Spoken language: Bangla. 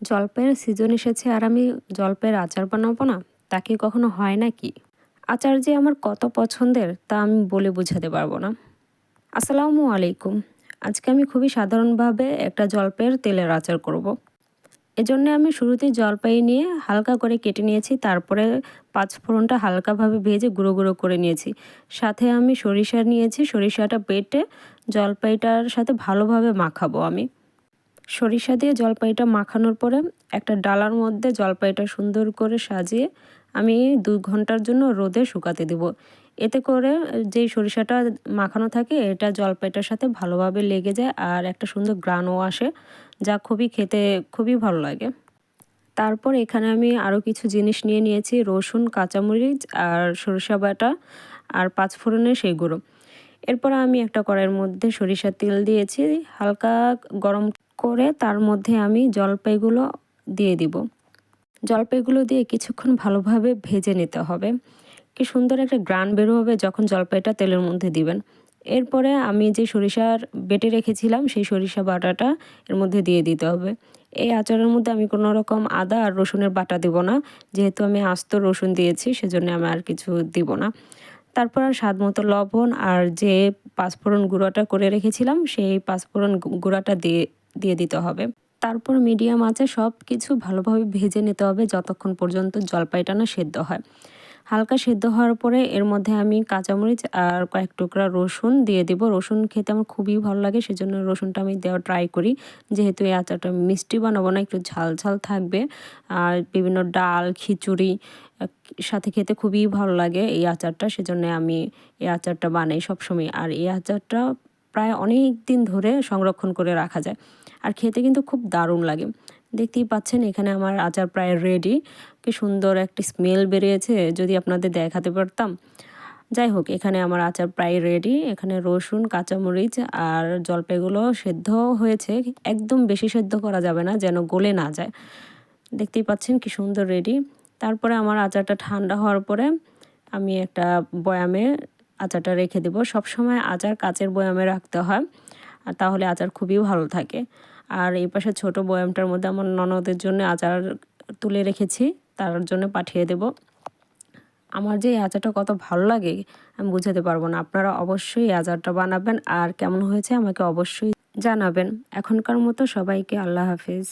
জলপাইয়ের সিজন এসেছে আর আমি জলপাইয়ের আচার বানাবো না, তা কি কখনো হয় নাকি? আচার যে আমার কত পছন্দের, তা আমি বলে বোঝাতে পারব না। আসসালামু আলাইকুম। আজকে আমি খুবই সাধারণভাবে একটা জলপাইয়ের তেলের আচার করব। এজন্য আমি শুরুতেই জলপাই নিয়ে হালকা করে কেটে নিয়েছি, তারপরে পাঁচ ফোড়নটা হালকাভাবে ভেজে গুঁড়ো গুঁড়ো করে নিয়েছি। সাথে আমি সরিষা নিয়েছি, সরিষাটা বেটে জলপাইটার সাথে ভালোভাবে মাখাবো আমি। সরিষা দিয়ে জলপাইটা মাখানোর পরে একটা ডালার মধ্যে জলপাইটা সুন্দর করে সাজিয়ে আমি দুই ঘণ্টার জন্য রোদে শুকাতে দেব। এতে করে যেই সরিষাটা মাখানো থাকে, এটা জলপাইটার সাথে ভালোভাবে লেগে যায় আর একটা সুন্দর গ্রানও আসে, যা খুবই খেতে খুবই ভালো লাগে। তারপর এখানে আমি আরও কিছু জিনিস নিয়ে নিয়েছি, রসুন, কাঁচামরিচ আর সরিষা বাটা আর পাঁচফোড়নের সেই গুঁড়ো। এরপর আমি একটা কড়াইয়ের মধ্যে সরিষার তেল দিয়েছি, হালকা গরম করে তার মধ্যে আমি জলপাইগুলো দিয়ে দিব। জলপাইগুলো দিয়ে কিছুক্ষণ ভালোভাবে ভেজে নিতে হবে। কি সুন্দর একটা গ্রান বেরো হবে যখন জলপাইটা তেলের মধ্যে দিবেন। এরপরে আমি যে সরিষার বেটে রেখেছিলাম, সেই সরিষা বাটাটা এর মধ্যে দিয়ে দিতে হবে। এই আচারের মধ্যে আমি কোনো রকম আদা আর রসুনের বাটা দেব না। যেহেতু আমি আস্ত রসুন দিয়েছি, সেজন্য আমি আর কিছু দিব না। তারপর আর স্বাদ মতো লবণ আর যে পাঁচফোড়ন গুঁড়োটা করে রেখেছিলাম, সেই পাঁচফোড়ন গুঁড়াটা দিয়ে দিয়ে দিতে হবে। তারপর মিডিয়াম আছে সব কিছু ভালোভাবে ভেজে নিতে হবে যতক্ষণ পর্যন্ত জলপাইটা না সেদ্ধ হয়। হালকা সেদ্ধ হওয়ার পরে এর মধ্যে আমি কাঁচামরিচ আর কয়েক টুকরা রসুন দিয়ে দেবো। রসুন খেতে আমার খুবই ভালো লাগে, সেজন্য রসুনটা আমি দেওয়া ট্রাই করি। যেহেতু এই আচারটা মিষ্টি বানাবো না, একটু ঝাল ঝাল থাকবে। আর বিভিন্ন ডাল, খিচুড়ি, সাথে খেতে খুবই ভালো লাগে এই আচারটা, সেজন্য আমি এই আচারটা বানাই সবসময়। আর এই আচারটা প্রায় অনেক দিন ধরে সংরক্ষণ করে রাখা যায়। আর খেতে কিন্তু খুব দারুণ লাগে। দেখতেই পাচ্ছেন, এখানে আমার আচার প্রায় রেডি কি সুন্দর একটি স্মেল বেরিয়েছে, যদি আপনাদের দেখাতে পারতাম। যাই হোক, এখানে আমার আচার প্রায় রেডি এখানে রসুন, কাঁচামরিচ আর জলপাইগুলো সেদ্ধ হয়েছে। একদম বেশি সেদ্ধ করা যাবে না, যেন গলে না যায়। দেখতেই পাচ্ছেন কি সুন্দর রেডি তারপরে আমার আচারটা ঠান্ডা হওয়ার পরে আমি একটা বয়ামে আচারটা রেখে দেবো। সবসময় আচার কাচের বয়ামে রাখতে হয়, আর তাহলে আচার খুবই ভালো থাকে। আর এই পাশে ছোটো বয়ামটার মধ্যে আমার ননদের জন্য আচার তুলে রেখেছি, তার জন্য পাঠিয়ে দেব। আমার যে এই আচারটা কত ভালো লাগে, আমি বুঝাতে পারব না। আপনারা অবশ্যই আচারটা বানাবেন, আর কেমন হয়েছে আমাকে অবশ্যই জানাবেন। এখনকার মতো সবাইকে আল্লাহ হাফিজ।